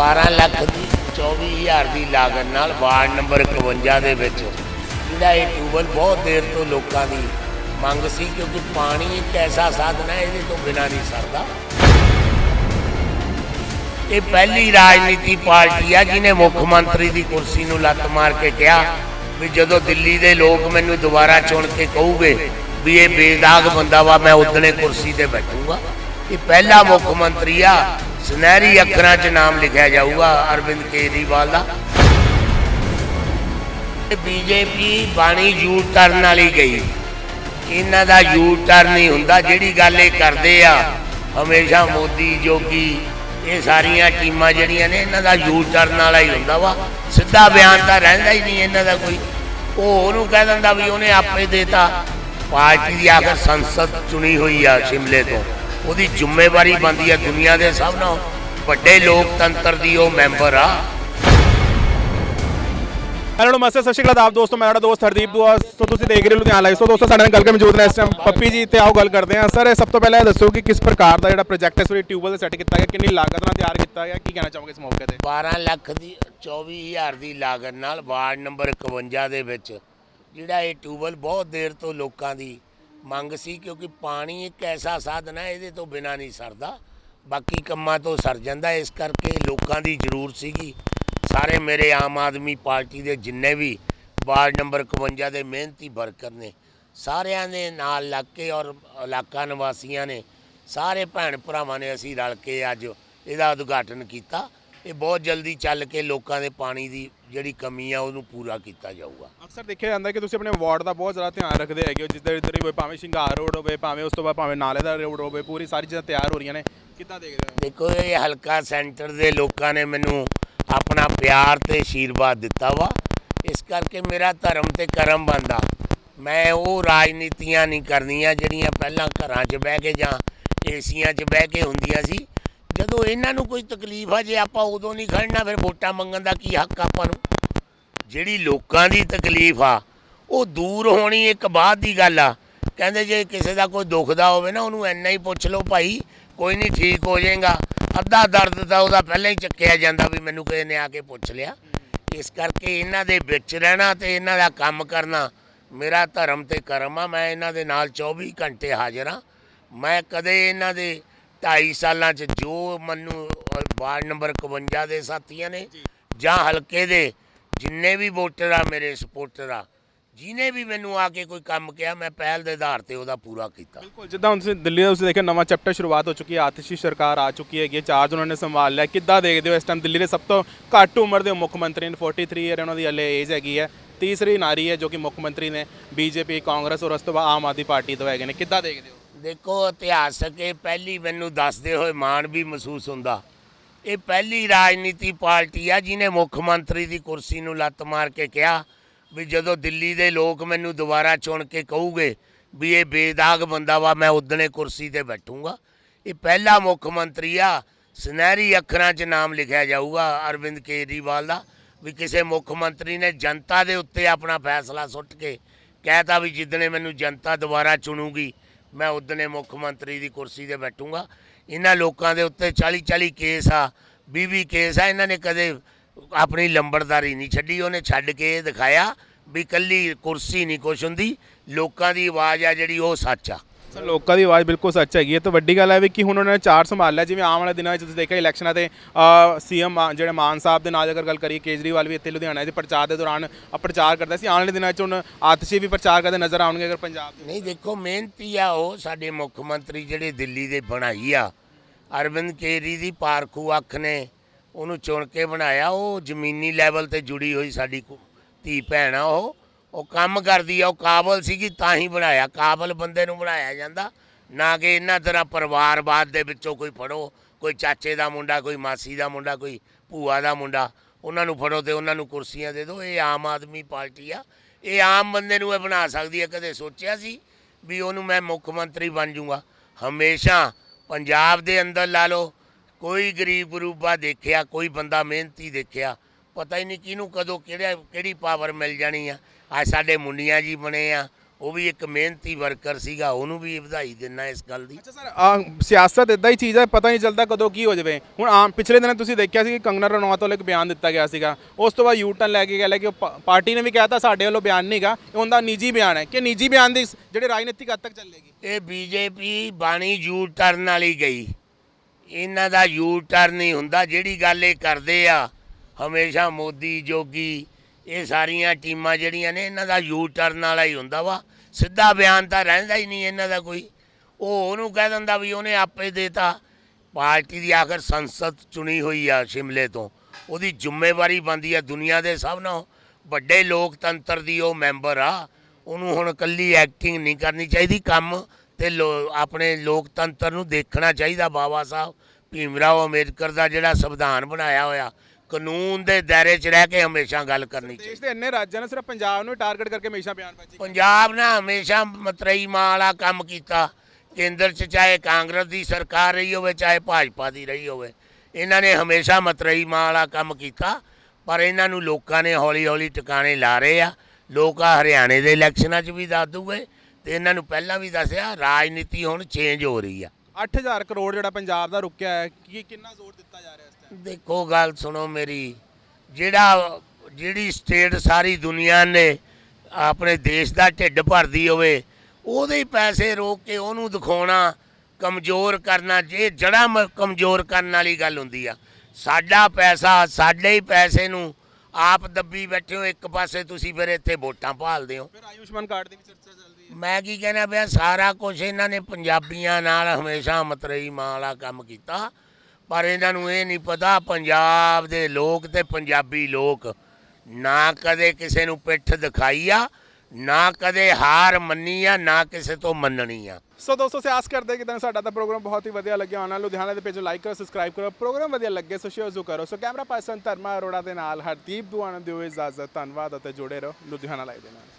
12 ਲੱਖ ਦੀ 24000 ਦੀ ਲਾਗਤ ਨਾਲ ward number 51 ਦੇ ਵਿੱਚ। ਜਿਹੜਾ ਇਹ ਟਿਊਬਲ ਬਹੁਤ ਦੇਰ ਤੋਂ ਲੋਕਾਂ ਦੀ ਮੰਗ ਸੀ ਕਿਉਂਕਿ ਪਾਣੀ ਇੱਕ ਐਸਾ ਸਾਧਨ ਹੈ, ਇਹਦੇ ਤੋਂ ਬਿਨਾਂ ਨਹੀਂ ਸਰਦਾ। ਇਹ ਪਹਿਲੀ ਰਾਜਨੀਤੀ ਪਾਰਟੀ ਆ, ਜਿਹਨੇ ਮੁੱਖ ਮੰਤਰੀ ਦੀ ਕੁਰਸੀ ਨੂੰ ਲੱਤ ਮਾਰ ਕੇ ਕਿਹਾ ਵੀ ਜਦੋਂ ਦਿੱਲੀ ਦੇ ਲੋਕ ਮੈਨੂੰ ਦੁਬਾਰਾ ਚੁਣ ਕੇ ਕਹੂਗੇ ਵੀ ਇਹ ਬੇਦਾਗ ਬੰਦਾ ਵਾ, ਮੈਂ ਉਦਣੇ ਕੁਰਸੀ ਤੇ ਬੈਠੂਗਾ। ਇਹ ਪਹਿਲਾ ਮੁੱਖ ਮੰਤਰੀ ਆ ਸੁਨਹਿਰੀ ਅੱਖਰਾਂ 'ਚ ਨਾਮ ਲਿਖਿਆ ਜਾਊਗਾ, ਅਰਵਿੰਦ ਕੇਜਰੀਵਾਲ ਦਾ। ਬੀਜੇਪੀ ਬਾਣੀ ਯੂ ਟਰਨ ਵਾਲੀ ਗਈ। ਇਹਨਾਂ ਦਾ ਯੂ ਟਰਨ ਨਹੀਂ ਹੁੰਦਾ, ਜਿਹੜੀ ਗੱਲ ਇਹ ਕਰਦੇ ਆ, ਹਮੇਸ਼ਾ ਮੋਦੀ ਜੋਗੀ, ਇਹ ਸਾਰੀਆਂ ਟੀਮਾਂ ਜਿਹੜੀਆਂ ਨੇ, ਇਹਨਾਂ ਦਾ ਯੂ ਟਰਨ ਵਾਲਾ ਹੀ ਹੁੰਦਾ ਵਾ। ਸਿੱਧਾ ਬਿਆਨ ਤਾਂ ਰਹਿੰਦਾ ਹੀ ਨਹੀਂ ਇਹਨਾਂ ਦਾ ਕੋਈ। ਉਹ ਉਹਨੂੰ ਕਹਿ ਦਿੰਦਾ ਵੀ ਉਹਨੇ ਆਪੇ ਦੇਤਾ। ਪਾਰਟੀ ਦੀ ਆਖਰ ਸੰਸਦ ਚੁਣੀ ਹੋਈ ਆ, ਸ਼ਿਮਲੇ ਤੋਂ। ਉਹਦੀ ਜ਼ਿੰਮੇਵਾਰੀ ਬਣਦੀ ਆ ਦੁਨੀਆ ਦੇ ਸਭ ਨਾਲੋਂ। ਵੱਡੇ ਲੋਕਤੰਤਰ ਦੀ ਉਹ ਮੈਂਬਰ ਆ। ਹੈਲੋ ਨਮਸਤੇ ਸਤਿ ਸ਼੍ਰੀ ਅਕਾਲ ਆਪ ਦੋਸਤੋ ਮੈਂ ਤੁਹਾਡਾ ਦੋਸਤ ਹਰਦੀਪ ਦੁਆ। ਸੋ ਤੁਸੀਂ ਦੇਖ ਰਹੇ ਹੋ ਲੁਧਿਆਣਾ ਲਾਈਵ ਸੋ ਦੋਸਤੋ ਸਾਡੇ ਨਾਲ ਗੱਲ ਕਰ ਮੌਜੂਦ ਨੇ ਇਸ ਟਾਈਮ ਪੱਪੀ ਜੀ ਤੇ ਆਓ ਗੱਲ ਕਰਦੇ ਹਾਂ। ਸਰ ਸਭ ਤੋਂ ਪਹਿਲਾਂ ਇਹ ਦੱਸੋ ਕਿ ਕਿਸ ਪ੍ਰਕਾਰ ਦਾ ਜਿਹੜਾ ਪ੍ਰੋਜੈਕਟ ਹੈ ਸੋਰੀ ਟਿਊਬਲ ਸੈੱਟ ਕੀਤਾ ਗਿਆ ਕਿੰਨੀ ਲਾਗਤ ਨਾਲ ਤਿਆਰ ਕੀਤਾ ਗਿਆ ਕੀ ਕਹਿਣਾ ਚਾਹੋਗੇ ਇਸ ਮੌਕੇ ਤੇ? 12 ਲੱਖ ਦੀ 24000 ਦੀ ਲਾਗਤ ਨਾਲ ਵਾਰਡ ਨੰਬਰ 51 ਦੇ ਵਿੱਚ ਜਿਹੜਾ ਇਹ ਟਿਊਬਲ ਬਹੁਤ ਦੇਰ ਤੋਂ ਲੋਕਾਂ ਦੀ ਮੰਗ ਸੀ ਕਿਉਂਕਿ ਪਾਣੀ ਇੱਕ ਐਸਾ ਸਾਧਨ ਹੈ, ਇਹਦੇ ਤੋਂ ਬਿਨਾਂ ਨਹੀਂ ਸਰਦਾ। ਬਾਕੀ ਕੰਮਾਂ ਤੋਂ ਸਰ ਜਾਂਦਾ। ਇਸ ਕਰਕੇ ਲੋਕਾਂ ਦੀ ਜ਼ਰੂਰਤ ਸੀਗੀ। ਸਾਰੇ ਮੇਰੇ ਆਮ ਆਦਮੀ ਪਾਰਟੀ ਦੇ ਜਿੰਨੇ ਵੀ ਵਾਰਡ ਨੰਬਰ 51 ਦੇ ਮਿਹਨਤੀ ਵਰਕਰ ਨੇ, ਸਾਰਿਆਂ ਦੇ ਨਾਲ ਲੱਗ ਕੇ ਔਰ ਇਲਾਕਾ ਨਿਵਾਸੀਆਂ ਨੇ, ਸਾਰੇ ਭੈਣ ਭਰਾਵਾਂ ਨੇ ਅਸੀਂ ਰਲ ਕੇ ਅੱਜ ਇਹਦਾ ਉਦਘਾਟਨ ਕੀਤਾ। ਇਹ ਬਹੁਤ ਜਲਦੀ ਚੱਲ ਕੇ ਲੋਕਾਂ ਦੇ ਪਾਣੀ ਦੀ ਜਿਹੜੀ ਕਮੀ ਆ ਉਹਨੂੰ ਪੂਰਾ ਕੀਤਾ ਜਾਊਗਾ। ਅਕਸਰ ਦੇਖਿਆ ਜਾਂਦਾ ਕਿ ਤੁਸੀਂ ਆਪਣੇ ਵਾਰਡ ਦਾ ਬਹੁਤ ਜ਼ਿਆਦਾ ਧਿਆਨ ਰੱਖਦੇ ਹੈਗੇ ਹੋ ਜਿੱਦਾਂ ਇੱਧਰ ਹੀ ਹੋਵੇ ਭਾਵੇਂ ਸ਼ਿੰਗਾਰ ਰੋਡ ਹੋਵੇ ਭਾਵੇਂ ਉਸ ਤੋਂ ਬਾਅਦ ਭਾਵੇਂ ਨਾਲੇ ਦਾ ਰੋਡ ਹੋਵੇ ਪੂਰੀ ਸਾਰੀ ਚੀਜ਼ਾਂ ਤਿਆਰ ਹੋ ਰਹੀਆਂ ਨੇ। ਕਿੱਦਾਂ ਦੇਖਦੇ ਹੋ? ਦੇਖੋ ਇਹ ਹਲਕਾ ਸੈਂਟਰ ਦੇ ਲੋਕਾਂ ਨੇ ਮੈਨੂੰ ਆਪਣਾ ਪਿਆਰ ਤੇ ਆਸ਼ੀਰਵਾਦ ਦਿੱਤਾ ਵਾ। ਇਸ ਕਰਕੇ ਮੇਰਾ ਧਰਮ ਤੇ ਕਰਮ ਬੰਦਾ ਮੈਂ ਉਹ ਰਾਜਨੀਤੀਆਂ ਨਹੀਂ ਕਰਨੀਆਂ ਜਿਹੜੀਆਂ ਪਹਿਲਾਂ ਘਰਾਂ 'ਚ ਬਹਿ ਕੇ ਜਾਂ ਏਸੀਆਂ 'ਚ ਬਹਿ ਕੇ ਹੁੰਦੀਆਂ ਸੀ। ਇਹਨਾਂ ਨੂੰ ਕੋਈ ਤਕਲੀਫ ਆ, ਜੇ ਆਪਾਂ ਉਦੋਂ ਨਹੀਂ ਖੜਨਾ, ਫਿਰ ਵੋਟਾਂ ਮੰਗਣ ਦਾ ਕੀ ਹੱਕ ਆਪਾਂ ਨੂੰ? ਜਿਹੜੀ ਲੋਕਾਂ ਦੀ ਤਕਲੀਫ ਆ, ਉਹ ਦੂਰ ਹੋਣੀ ਇੱਕ ਬਾਅਦ ਦੀ ਗੱਲ ਆ। ਕਹਿੰਦੇ ਜੇ ਕਿਸੇ ਦਾ ਕੋਈ ਦੁਖਦਾ ਹੋਵੇ ਨਾ, ਉਹਨੂੰ ਇੰਨਾ ਹੀ ਪੁੱਛ ਲਓ ਭਾਈ, ਕੋਈ ਨਹੀਂ ਠੀਕ ਹੋ ਜਾਏਗਾ। ਅੱਧਾ ਦਰਦ ਤਾਂ ਉਹਦਾ ਪਹਿਲਾਂ ਹੀ ਚੱਕਿਆ ਜਾਂਦਾ ਵੀ ਮੈਨੂੰ ਕਿਸੇ ਨੇ ਆ ਕੇ ਪੁੱਛ ਲਿਆ। ਇਸ ਕਰਕੇ ਇਹਨਾਂ ਦੇ ਵਿੱਚ ਰਹਿਣਾ ਤੇ ਇਹਨਾਂ ਦਾ ਕੰਮ ਕਰਨਾ, ਮੇਰਾ ਧਰਮ ਤੇ ਕਰਮ ਆ। ਮੈਂ ਇਹਨਾਂ ਦੇ ਨਾਲ 24 ਘੰਟੇ ਹਾਜ਼ਰ ਹਾਂ। ਮੈਂ ਕਦੇ ਇਹਨਾਂ ਦੇ 2.5 ਸਾਲਾਂ 'ਚ ਜੋ ਮੈਨੂੰ ਵਾਰਡ ਨੰਬਰ 51 ਦੇ ਸਾਥੀਆਂ ਨੇ ਜਾਂ। ਹਲਕੇ ਦੇ ਜਿੰਨੇ ਵੀ ਵੋਟਰ ਆ ਮੇਰੇ ਸਪੋਰਟਰ ਆ ਜਿਨੇ ਵੀ ਮੈਨੂੰ ਆ ਕੇ ਕੋਈ ਕੰਮ ਕਿਹਾ ਮੈਂ ਪਹਿਲ ਦੇ ਆਧਾਰ ਤੇ ਉਹਦਾ ਪੂਰਾ ਕੀਤਾ। ਬਿਲਕੁਲ ਜਿੱਦਾਂ ਹੁਣ ਤੁਸੀਂ ਦਿੱਲੀ ਦਾ ਤੁਸੀਂ ਦੇਖਿਆ ਨਵਾਂ ਚੈਪਟਰ ਸ਼ੁਰੂਆਤ ਹੋ ਚੁੱਕੀ ਹੈ ਆਤਿਸ਼ੀ ਸਰਕਾਰ ਆ ਚੁੱਕੀ ਹੈਗੀ ਚਾਰਜ ਉਹਨਾਂ ਨੇ ਸੰਭਾਲ ਲਿਆ। ਕਿੱਦਾਂ ਦੇਖਦੇ ਹੋ ਇਸ ਟਾਈਮ ਦਿੱਲੀ ਦੇ ਸਭ ਤੋਂ ਘੱਟ ਉਮਰ ਦੇ ਮੁੱਖ ਮੰਤਰੀ ਨੇ 43 ਇਅਰ ਉਹਨਾਂ ਦੀ ਹਲੇ ਏਜ ਹੈਗੀ ਹੈ ਤੀਸਰੀ ਨਾਰੀ ਹੈ ਜੋ ਕਿ ਮੁੱਖ ਮੰਤਰੀ ਨੇ ਬੀਜੇਪੀ ਕਾਂਗਰਸ ਔਰ ਉਸ ਤੋਂ ਬਾਅਦ ਆਮ ਆਦਮੀ ਪਾਰਟੀ ਤੋਂ ਹੈਗੇ ਨੇ ਕਿੱਦਾਂ ਦੇਖਦੇ ਹੋ? ਦੇਖੋ ਇਤਿਹਾਸਕ ਇਹ ਪਹਿਲੀ ਮੈਨੂੰ ਦੱਸਦੇ ਹੋਏ ਮਾਣ ਵੀ ਮਹਿਸੂਸ ਹੁੰਦਾ। ਇਹ ਪਹਿਲੀ ਰਾਜਨੀਤੀ ਪਾਰਟੀ ਆ, ਜਿਹਨੇ ਮੁੱਖ ਮੰਤਰੀ ਦੀ ਕੁਰਸੀ ਨੂੰ ਲੱਤ ਮਾਰ ਕੇ ਕਿਹਾ ਵੀ ਜਦੋਂ ਦਿੱਲੀ ਦੇ ਲੋਕ ਮੈਨੂੰ ਦੁਬਾਰਾ ਚੁਣ ਕੇ ਕਹੂਗੇ ਵੀ ਇਹ ਬੇਦਾਗ ਬੰਦਾ ਵਾ, ਮੈਂ ਉਦਣੇ ਕੁਰਸੀ ਤੇ ਬੈਠੂੰਗਾ। ਇਹ ਪਹਿਲਾ ਮੁੱਖ ਮੰਤਰੀ ਆ, ਸੁਨਹਿਰੀ ਅੱਖਰਾਂ 'ਚ ਨਾਮ ਲਿਖਿਆ ਜਾਊਗਾ ਅਰਵਿੰਦ ਕੇਜਰੀਵਾਲ ਦਾ, ਵੀ ਕਿਸੇ ਮੁੱਖ ਮੰਤਰੀ ਨੇ ਜਨਤਾ ਦੇ ਉੱਤੇ ਆਪਣਾ ਫੈਸਲਾ ਸੁੱਟ ਕੇ ਕਹਿਤਾ ਵੀ ਜਿੱਦਣੇ ਮੈਨੂੰ ਜਨਤਾ ਦੁਬਾਰਾ ਚੁਣੂਗੀ ਮੈਂ ਉਦਣੇ ਮੁੱਖ ਮੰਤਰੀ ਦੀ ਕੁਰਸੀ ਤੇ ਬੈਠੂੰਗਾ। ਇਹਨਾਂ ਲੋਕਾਂ ਦੇ ਉੱਤੇ 40 40 ਕੇਸ ਆ 20 20 ਕੇਸ ਆ, ਇਹਨਾਂ ਨੇ ਕਦੇ ਆਪਣੀ ਲੰਬੜਦਾਰੀ ਨਹੀਂ ਛੱਡੀ, ਉਹਨੇ ਛੱਡ ਕੇ ਇਹ ਦਿਖਾਇਆ ਵੀ ਕੱਲੀ ਕੁਰਸੀ ਨਹੀਂ ਕੁਛ ਹੁੰਦੀ, ਲੋਕਾਂ ਦੀ ਆਵਾਜ਼ ਆ ਜਿਹੜੀ ਉਹ ਸੱਚ ਆ। ਸਰ, ਲੋਕਾਂ ਦੀ ਆਵਾਜ਼ ਬਿਲਕੁਲ ਸੱਚ ਹੈਗੀ ਹੈ। ਤਾਂ ਵੱਡੀ ਗੱਲ ਹੈ ਵੀ ਕਿ ਹੁਣ ਉਹਨਾਂ ਨੇ ਚਾਰ ਸੰਭਾਲ ਲਿਆ, ਜਿਵੇਂ ਆਉਣ ਵਾਲੇ ਦਿਨਾਂ ਵਿੱਚ ਤੁਸੀਂ ਦੇਖਿਆ ਇਲੈਕਸ਼ਨਾਂ ਤੇ ਸੀਐਮ ਜਿਹੜੇ ਮਾਨ ਸਾਹਿਬ ਦੇ ਨਾਲ ਅਗਰ ਗੱਲ ਕਰੀਏ, ਕੇਜਰੀਵਾਲ ਵੀ ਇੱਥੇ ਲੁਧਿਆਣਾ ਦੇ ਪ੍ਰਚਾਰ ਦੇ ਦੌਰਾਨ ਪ੍ਰਚਾਰ ਕਰਦਾ ਸੀ। ਆਉਣ ਵਾਲੇ ਦਿਨਾਂ 'ਚ ਹੁਣ ਆਤਸ਼ੀ ਵੀ ਪ੍ਰਚਾਰ ਕਰਦੇ ਨਜ਼ਰ ਆਉਣਗੇ ਅਗਰ ਪੰਜਾਬ ਦੇ ਨਹੀਂ, ਦੇਖੋ, ਮਿਹਨਤੀ ਆ ਉਹ, ਸਾਡੇ ਮੁੱਖ ਮੰਤਰੀ ਜਿਹੜੇ ਦਿੱਲੀ ਦੇ ਬਣਾਈ ਆ। ਅਰਵਿੰਦ ਕੇਰੀ ਦੀ ਪਾਰਖੂ ਅੱਖ ਨੇ ਉਹਨੂੰ ਚੁਣ ਕੇ ਬਣਾਇਆ। ਉਹ ਜ਼ਮੀਨੀ ਲੈਵਲ ਤੇ ਜੁੜੀ ਹੋਈ ਸਾਡੀ ਧੀ ਭੈਣ ਆ ਉਹ। ਉਹ ਕੰਮ ਕਰਦੀ ਆ, ਉਹ ਕਾਬਲ ਸੀਗੀ, ਤਾਂ ਹੀ ਬਣਾਇਆ। ਕਾਬਲ ਬੰਦੇ ਨੂੰ ਬਣਾਇਆ ਜਾਂਦਾ। ਨਾ ਕਿ ਇਹਨਾਂ ਤਰ੍ਹਾਂ ਪਰਿਵਾਰਵਾਦ ਦੇ ਵਿੱਚੋਂ ਕੋਈ ਫੜੋ, ਕੋਈ ਚਾਚੇ ਦਾ ਮੁੰਡਾ, ਕੋਈ ਮਾਸੀ ਦਾ ਮੁੰਡਾ, ਕੋਈ ਭੂਆ ਦਾ ਮੁੰਡਾ। ਉਹਨਾਂ ਨੂੰ ਫੜੋ ਤੇ ਉਹਨਾਂ ਨੂੰ ਕੁਰਸੀਆਂ ਦੇ ਦਿਓ। ਇਹ ਆਮ ਆਦਮੀ ਪਾਰਟੀ ਆ। ਇਹ ਆਮ ਬੰਦੇ ਨੂੰ ਇਹ ਬਣਾ ਸਕਦੀ ਹੈ ਕਦੇ ਸੋਚਿਆ ਸੀ ਵੀ ਉਹਨੂੰ ਮੈਂ ਮੁੱਖ ਮੰਤਰੀ ਬਣ ਜਾਊਂਗਾ ਹਮੇਸ਼ਾ ਪੰਜਾਬ ਦੇ ਅੰਦਰ ਲਾ ਲਓ, ਕੋਈ ਗਰੀਬ ਗਰੂਬਾ ਦੇਖਿਆ, ਕੋਈ ਬੰਦਾ ਮਿਹਨਤੀ ਦੇਖਿਆ, ਪਤਾ ਹੀ ਨਹੀਂ ਕਿਹਨੂੰ ਕਦੋਂ ਕਿਹੜਾ ਕਿਹੜੀ ਪਾਵਰ ਮਿਲ ਜਾਣੀ ਆ। ਅੱਜ ਸਾਡੇ ਮੁੰਡੀਆਂ ਜੀ ਬਣੇ ਆ ਉਹ ਵੀ ਇੱਕ ਮਿਹਨਤੀ ਵਰਕਰ ਸੀਗਾ ਉਹਨੂੰ ਵੀ ਵਧਾਈ ਦਿੰਨਾ ਇਸ ਗੱਲ ਦੀ। ਅੱਛਾ ਸਰ ਆ ਸਿਆਸਤ ਇਦਾਂ ਹੀ ਚੀਜ਼ ਹੈ ਪਤਾ ਨਹੀਂ ਚੱਲਦਾ ਕਦੋਂ ਕੀ ਹੋ ਜਾਵੇ। ਹੁਣ ਆਮ ਪਿਛਲੇ ਦਿਨ ਤੁਸੀਂ ਦੇਖਿਆ ਸੀ ਕਿ ਕੰਗਨਾ ਰਣੌਤ ਵੱਲੋਂ ਇੱਕ ਬਿਆਨ ਦਿੱਤਾ ਗਿਆ ਸੀਗਾ। ਉਸ ਤੋਂ ਬਾਅਦ ਯੂ ਟਰਨ ਲੈ ਕੇ ਗਿਆ ਲੈ ਕਿ ਉਹ ਪਾ- ਪਾਰਟੀ ਨੇ ਵੀ ਕਹਿਤਾ ਸਾਡੇ ਵੱਲੋਂ ਬਿਆਨ ਨਹੀਂਗਾ ਇਹ ਉਹਦਾ ਨਿੱਜੀ ਬਿਆਨ ਹੈ। ਕਿ ਨਿੱਜੀ ਬਿਆਨ ਦੀ ਜਿਹੜੇ ਰਾਜਨੀਤਿਕ ਹੱਦ ਤੱਕ ਚੱਲੇਗੀ? ਇਹ ਬੀਜੇਪੀ ਬਾਣੀ ਯੂ ਟਰਨ ਵਾਲੀ ਗਈ। ਇਹਨਾਂ ਦਾ ਯੂ ਟਰਨ ਹੀ ਹੁੰਦਾ ਜਿਹੜੀ ਗੱਲ ਇਹ ਕਰਦੇ ਆ ਹਮੇਸ਼ਾ ਮੋਦੀ ਜੋਗੀ ਇਹ ਸਾਰੀਆਂ ਟੀਮਾਂ ਜਿਹੜੀਆਂ ਨੇ, ਇਹਨਾਂ ਦਾ ਯੂ ਟਰਨ ਵਾਲਾ ਹੀ ਹੁੰਦਾ ਵਾ। ਸਿੱਧਾ ਬਿਆਨ ਤਾਂ ਰਹਿੰਦਾ ਹੀ ਨਹੀਂ ਇਹਨਾਂ ਦਾ ਕੋਈ। ਉਹ ਉਹਨੂੰ ਕਹਿ ਦਿੰਦਾ ਵੀ ਉਹਨੇ ਆਪੇ ਦੇਤਾ। ਪਾਰਟੀ ਦੀ ਆਖਰ ਸੰਸਦ ਚੁਣੀ ਹੋਈ ਆ ਸ਼ਿਮਲੇ ਤੋਂ। ਉਹਦੀ ਜ਼ਿੰਮੇਵਾਰੀ ਬਣਦੀ ਆ ਦੁਨੀਆ ਦੇ ਸਭ ਨਾਲੋਂ। ਵੱਡੇ ਲੋਕਤੰਤਰ ਦੀ ਉਹ ਮੈਂਬਰ ਆ। ਉਹਨੂੰ ਹੁਣ ਕੱਲੀ ਐਕਟਿੰਗ ਨਹੀਂ ਕਰਨੀ ਚਾਹੀਦੀ। ਕੰਮ ਤੇ ਲੋ- ਆਪਣੇ ਲੋਕਤੰਤਰ ਨੂੰ ਦੇਖਣਾ ਚਾਹੀਦਾ ਬਾਬਾ ਸਾਹਿਬ। ਭੀਮ ਰਾਓ ਅੰਬੇਦਕਰ ਦਾ ਜਿਹੜਾ ਸੰਵਿਧਾਨ ਬਣਾਇਆ ਹੋਇਆ। ਕਾਨੂੰਨ ਦੇ ਦਾਇਰੇ 'ਚ ਰਹਿ ਕੇ ਹਮੇਸ਼ਾ ਗੱਲ ਕਰਨੀ ਚਾਹੀਦੀ। ਦੇਸ਼ ਦੇ ਇੰਨੇ ਰਾਜਾਂ ਨੇ ਸਿਰਫ ਪੰਜਾਬ ਨੂੰ ਟਾਰਗੇਟ ਕਰਕੇ ਹਮੇਸ਼ਾ ਬਿਆਨਬਾਜ਼ੀ ਪੰਜਾਬ ਨੇ ਹਮੇਸ਼ਾ ਮਤਰਈ ਮਾਂ ਵਾਲਾ ਕੰਮ ਕੀਤਾ। ਕੇਂਦਰ 'ਚ ਚਾਹੇ ਕਾਂਗਰਸ ਦੀ ਸਰਕਾਰ ਰਹੀ ਹੋਵੇ ਚਾਹੇ ਭਾਜਪਾ ਦੀ ਰਹੀ ਹੋਵੇ ਇਹਨਾਂ ਨੇ ਹਮੇਸ਼ਾ ਮਤਰਈ ਮਾਂ ਵਾਲਾ ਕੰਮ ਕੀਤਾ। ਪਰ ਇਹਨਾਂ ਨੂੰ ਲੋਕਾਂ ਨੇ ਹੌਲੀ ਹੌਲੀ ਟਿਕਾਣੇ ਲਾ ਰਹੇ ਆ। ਲੋਕ ਆ ਹਰਿਆਣੇ ਦੇ ਇਲੈਕਸ਼ਨਾਂ 'ਚ ਵੀ ਦੱਸ ਦੂਗੇ। ਤੇ ਇਹਨਾਂ ਨੂੰ ਪਹਿਲਾਂ ਵੀ ਦੱਸਿਆ ਰਾਜਨੀਤੀ ਹੁਣ ਚੇਂਜ ਹੋ ਰਹੀ ਆ। 8000 ਕਰੋੜ ਜਿਹੜਾ ਪੰਜਾਬ ਦਾ ਰੁਕਿਆ ਹੈ ਕੀ ਕਿੰਨਾ ਜ਼ੋਰ ਦਿੱਤਾ ਜਾ ਰਿਹਾ ਇਸ ਟਾਈਮ ਦੇਖੋ ਗੱਲ ਸੁਣੋ ਮੇਰੀ। ਜਿਹੜਾ ਜਿਹੜੀ ਸਟੇਟ ਸਾਰੀ ਦੁਨੀਆ ਨੇ ਆਪਣੇ ਦੇਸ਼ ਦਾ ਢਿੱਡ ਭਰਦੀ ਹੋਵੇ ਉਹਦੇ ਹੀ ਪੈਸੇ ਰੋਕ ਕੇ ਉਹਨੂੰ ਦਿਖਾਉਣਾ ਕਮਜ਼ੋਰ ਕਰਨਾ ਜੇ ਜੜਾ ਕਮਜ਼ੋਰ ਕਰਨ ਵਾਲੀ ਗੱਲ ਹੁੰਦੀ ਆ। ਸਾਡਾ ਪੈਸਾ ਸਾਡੇ ਹੀ ਪੈਸੇ ਨੂੰ ਆਪ ਦੱਬੀ ਬੈਠੇ ਹੋ ਇੱਕ ਪਾਸੇ ਤੁਸੀਂ ਫਿਰ ਇੱਥੇ ਵੋਟਾਂ ਭਾਲਦੇ ਹੋ। ਫਿਰ ਆਯੁਸ਼ਮਾਨ ਕਾਰਡ ਦੀ ਵੀ ਚਰਚਾ ਮੈਂ ਕੀ ਕਹਿਣਾ ਪਿਆ, ਸਾਰਾ ਕੁਝ ਇਹਨਾਂ ਨੇ ਪੰਜਾਬੀਆਂ ਨਾਲ ਹਮੇਸ਼ਾ ਮਤਰੇਈ ਮਾਂ ਵਾਲਾ ਕੰਮ ਕੀਤਾ। ਪਰ ਇਹਨਾਂ ਨੂੰ ਇਹ ਨਹੀਂ ਪਤਾ, ਪੰਜਾਬ ਦੇ ਲੋਕ ਤੇ ਪੰਜਾਬੀ ਲੋਕ ਨਾ ਕਦੇ ਕਿਸੇ ਨੂੰ ਪਿੱਠ ਦਿਖਾਈ ਆ, ਨਾ ਕਦੇ ਹਾਰ ਮੰਨੀ ਆ, ਨਾ ਕਿਸੇ ਤੋਂ ਮੰਨਣੀ ਆ। ਸੋ ਦੋਸਤੋ ਸਿਆਸ ਕਰਦੇ ਕਿ ਤੁਹਾਨੂੰ ਸਾਡਾ ਤਾਂ ਪ੍ਰੋਗਰਾਮ ਬਹੁਤ ਹੀ ਵਧੀਆ ਲੱਗਿਆ ਹੋਣਾ। ਲੁਧਿਆਣਾ ਦੇ ਪੇਜ ਲਾਈਕ ਕਰੋ, ਸਬਸਕ੍ਰਾਈਬ ਕਰੋ, ਪ੍ਰੋਗਰਾਮ ਵਧੀਆ ਲੱਗੇ ਸੋ ਸ਼ੇਅਰ ਜ਼ਰੂਰ ਕਰੋ। So camera person Dharma Arora ਦੇ ਨਾਲ, ਹਰਦੀਪ ਦੁਆਨਾ ਦਿਓ ਇਜਾਜ਼ਤ, ਧੰਨਵਾਦ ਅਤੇ ਜੁੜੇ ਰਹੋ ਲੁਧਿਆਣਾ ਲਾਈਵ ਦੇ ਨਾਲ।